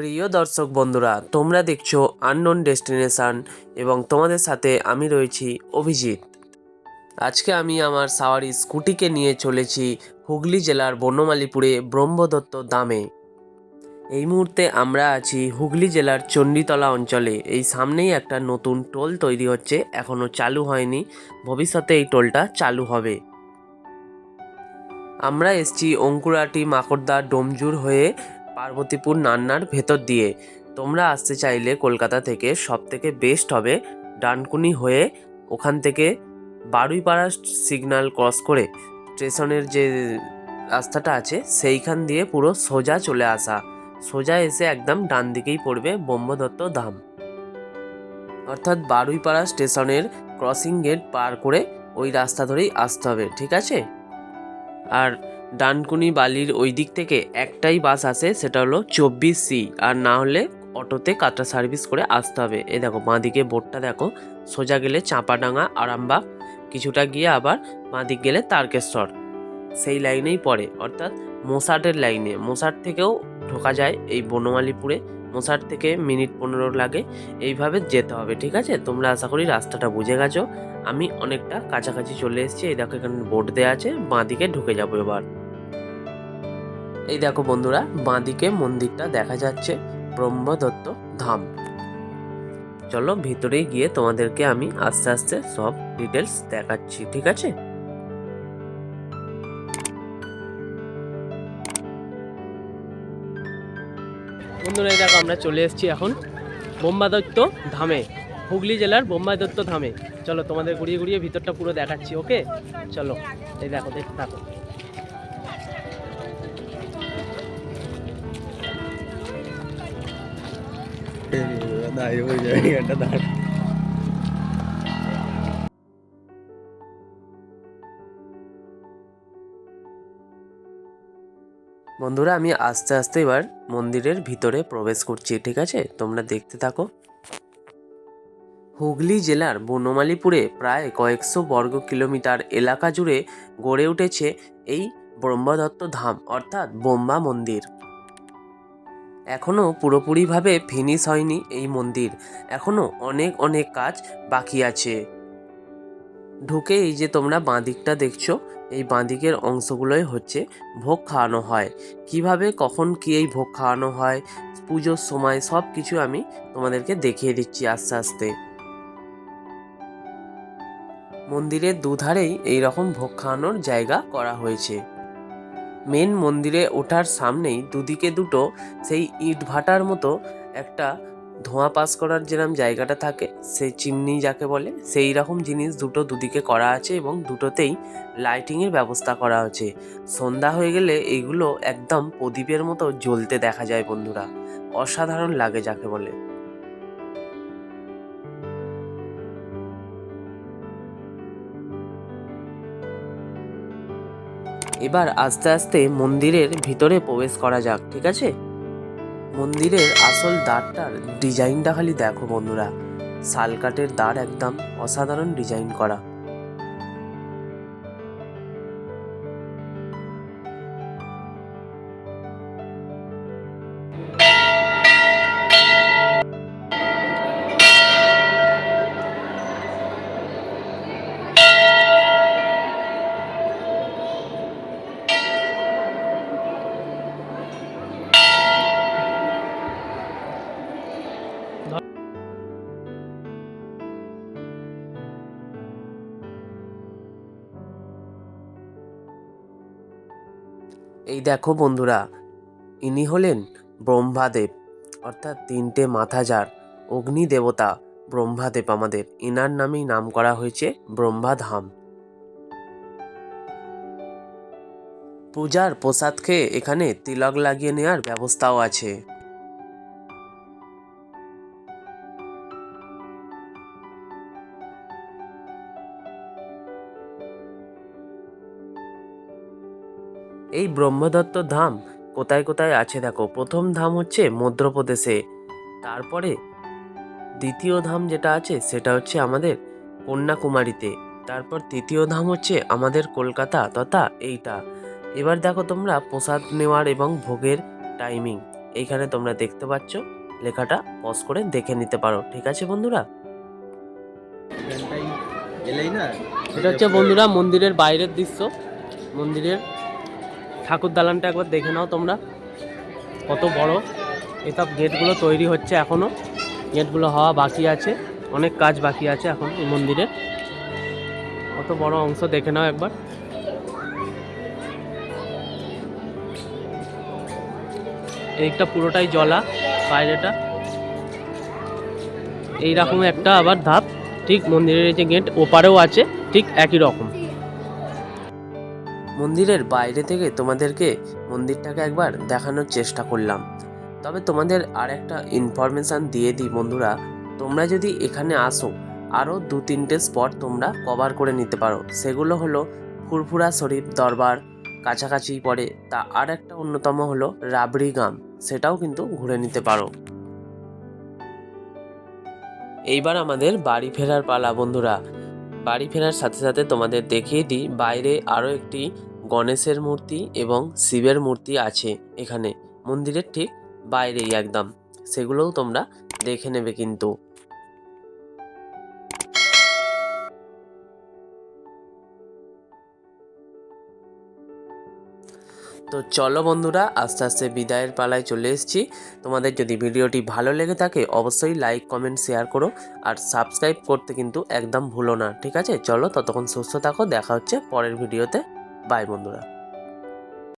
প্রিয় দর্শক বন্ধুরা, তোমরা দেখছ আননোন ডেস্টিনেশন এবং তোমাদের সাথে আমি রয়েছি অভিজিৎ। আজকে আমি আমার সাওয়ারি স্কুটিকে নিয়ে চলেছি হুগলি জেলার বনমালীপুরে ব্রহ্মদত্ত দামে এই মুহূর্তে আমরা আছি হুগলি জেলার চণ্ডীতলা অঞ্চলে। এই সামনেই একটা নতুন টোল তৈরি হচ্ছে এখনও চালু হয়নি। ভবিষ্যতে এই টোলটা চালু হবে। আমরা এসছি অঙ্কুরাটি মাকড়দা ডোমজুর হয়ে পার্বতীপুর নান্নার ভেতর দিয়ে। তোমরা আসতে চাইলে কলকাতা থেকে সব থেকে বেস্ট হবে ডানকুনি হয়ে ওখান থেকে বারুইপাড়া সিগন্যাল ক্রস করে। স্টেশনের যে রাস্তাটা আছে, সেইখান দিয়ে পুরো সোজা চলে আসা। সোজা এসে একদম ডান দিকেই পড়বে ব্রহ্মদত্ত ধাম। অর্থাৎ বারুইপাড়া স্টেশনের ক্রসিং গেট পার করে ওই রাস্তা ধরেই আসতে হবে, ঠিক আছে? আর ডানকুনি বালির ওই দিক থেকে একটাই বাস আসে সেটা হলো চব্বিশ সি। আর না হলে অটোতে কাটা সার্ভিস করে আসতে হবে। এ দেখো, বাঁদিকে বোর্ডটা দেখো, সোজা গেলে চাঁপাডাঙ্গা, আরামবাগ, কিছুটা গিয়ে আবার বাঁদিক গেলে তারকেশ্বর। সেই লাইনেই পড়ে, অর্থাৎ মোসাটের লাইনে। মোসাট থেকেও ঢোকা যায় এই বনমালীপুরে। মোসাট থেকে মিনিট পনেরো লাগে, এইভাবে যেতে হবে, ঠিক আছে? তোমরা আশা করি রাস্তাটা বুঝে গেছো। আমি অনেকটা কাছাকাছি চলে এসেছি। এই দেখো, এখানে বোর্ড দেওয়া আছে, বাঁদিকে ঢুকে যাব এবার। এই দেখো বন্ধুরা, বাঁদিকে মন্দিরটা দেখা যাচ্ছে, ব্রহ্মদত্ত ধাম। চলো ভিতরে গিয়ে তোমাদেরকে আমি আস্তে আস্তে সব ডিটেলস দেখাচ্ছি, ঠিক আছে? বন্ধুরা দেখো আমরা চলে এসেছি এখন বোম্বাদত্ত ধামে, হুগলি জেলার বোম্বাদত্ত ধামে। চলো তোমাদের ঘুরিয়ে ঘুরিয়ে ভিতরটা পুরো দেখাচ্ছি, ওকে? চলো, এই দেখো, দেখতে থাকো। বন্ধুরা, আমি আস্তে আস্তে এবার মন্দিরের ভিতরে প্রবেশ করছি, ঠিক আছে? তোমরা দেখতে থাকো। হুগলি জেলার বনমালীপুরে প্রায় কয়েকশো বর্গ কিলোমিটার এলাকা জুড়ে গড়ে উঠেছে এই ব্রহ্মদত্ত ধাম, অর্থাৎ বোম্বা মন্দির। এখনও পুরোপুরিভাবে ফিনিশ হয়নি এই মন্দির। এখনও অনেক অনেক কাজ বাকি আছে। ঢুকে এই যে তোমরা বাঁদিকটা দেখছ, এই বাঁদিকের অংশগুলোই হচ্ছে ভোগ খাওয়ানো হয়। কীভাবে, কখন কি এই ভোগ খাওয়ানো হয়, পুজোর সময় সব কিছু আমি তোমাদেরকে দেখিয়ে দিচ্ছি আস্তে আস্তে। মন্দিরের দুধারেই এই রকম ভোগ খাওয়ানোর জায়গা করা হয়েছে। মেন মন্দিরে ওঠার সামনেই দুদিকে দুটো সেই ইট ভাটার মতো একটা ধোঁয়া পাস করার যেরকম জায়গাটা থাকে সেই চিমনি যাকে বলে, সেই রকম জিনিস দুটো দুদিকে করা আছে এবং দুটোতেই লাইটিংয়ের ব্যবস্থা করা হয়েছে সন্ধ্যা হয়ে গেলে এগুলো একদম প্রদীপের মতো জ্বলতে দেখা যায় বন্ধুরা। অসাধারণ লাগে যাকে বলে। এবার আস্তে আস্তে মন্দিরের ভিতরে প্রবেশ করা যাক, ঠিক আছে? মন্দিরের আসল দ্বারটার ডিজাইনটা খালি দেখো বন্ধুরা। সালকাটের দ্বার একদম অসাধারণ ডিজাইন করা। এই দেখো বন্ধুরা, ইনি হলেন ব্রহ্মাদেব, অর্থাৎ তিনটে মাথা যার অগ্নি দেবতা ব্রহ্মাদেব আমাদের। ইনার নামেই নাম করা হয়েছে ব্রহ্মাধাম। পূজার প্রসাদ খেয়ে এখানে তিলক লাগিয়ে নেওয়ার ব্যবস্থাও আছে। এই ব্রহ্মদত্ত ধাম কোথায় কোথায় আছে দেখো। প্রথম ধাম হচ্ছে মধ্যপ্রদেশে তারপরে দ্বিতীয় ধাম যেটা আছে সেটা হচ্ছে আমাদের কন্যাকুমারীতে। তারপর তৃতীয় ধাম হচ্ছে আমাদের কলকাতা তথা এইটা। এবার দেখো তোমরা প্রসাদ নেওয়ার এবং ভোগের টাইমিং এইখানে তোমরা দেখতে পাচ্ছ লেখাটা পজ করে দেখে নিতে পারো। ঠিক আছে বন্ধুরা? এটা হচ্ছে বন্ধুরা মন্দিরের বাইরের দৃশ্য। মন্দিরের ঠাকুর দালানটা একবার দেখে নাও তোমরা। কত বড়। এসব গেটগুলো তৈরি হচ্ছে এখনও গেটগুলো হওয়া বাকি আছে। অনেক কাজ বাকি আছে এখন এই মন্দিরের কত বড় অংশ দেখে নাও একবার। এইটা পুরোটাই জলা, বাইরেটা। এইরকম একটা আবার ধাপ। ঠিক মন্দিরের যে গেট ওপারেও আছে, ঠিক একই রকম। মন্দিরের বাইরে থেকে তোমাদেরকে মন্দিরটাকে একবার দেখানোর চেষ্টা করলাম। তবে তোমাদের আর একটা ইনফরমেশান দিয়ে দিই বন্ধুরা, তোমরা যদি এখানে আসো আরও দু তিনটে স্পট তোমরা কভার করে নিতে পারো। সেগুলো হলো ফুরফুরা শরীফ দরবার, কাছাকাছি পড়ে, তা আর একটা অন্যতম হলো রাবড়ি গাম সেটাও কিন্তু ঘুরে নিতে পারো। এইবার আমাদের বাড়ি ফেরার পালা বন্ধুরা। বাড়ি ফেরার সাথে সাথে তোমাদের দেখিয়ে দিই, বাইরে আরও একটি গণেশের মূর্তি এবং শিবের মূর্তি আছে এখানে। মন্দিরের ঠিক বাইরেই একদম। সেগুলোও তোমরা দেখে নেবে কিন্তু। তো চলো বন্ধুরা, আস্তে আস্তে বিদায়ের পালায় চলে এসেছি। তোমাদের যদি ভিডিওটি ভালো লেগে থাকে, অবশ্যই লাইক কমেন্ট শেয়ার করো আর সাবস্ক্রাইব করতে কিন্তু একদম ভুলো না, ঠিক আছে? চলো ততক্ষণ সুস্থ থাকো, দেখা হচ্ছে পরের ভিডিওতে। বাই বন্ধুরা।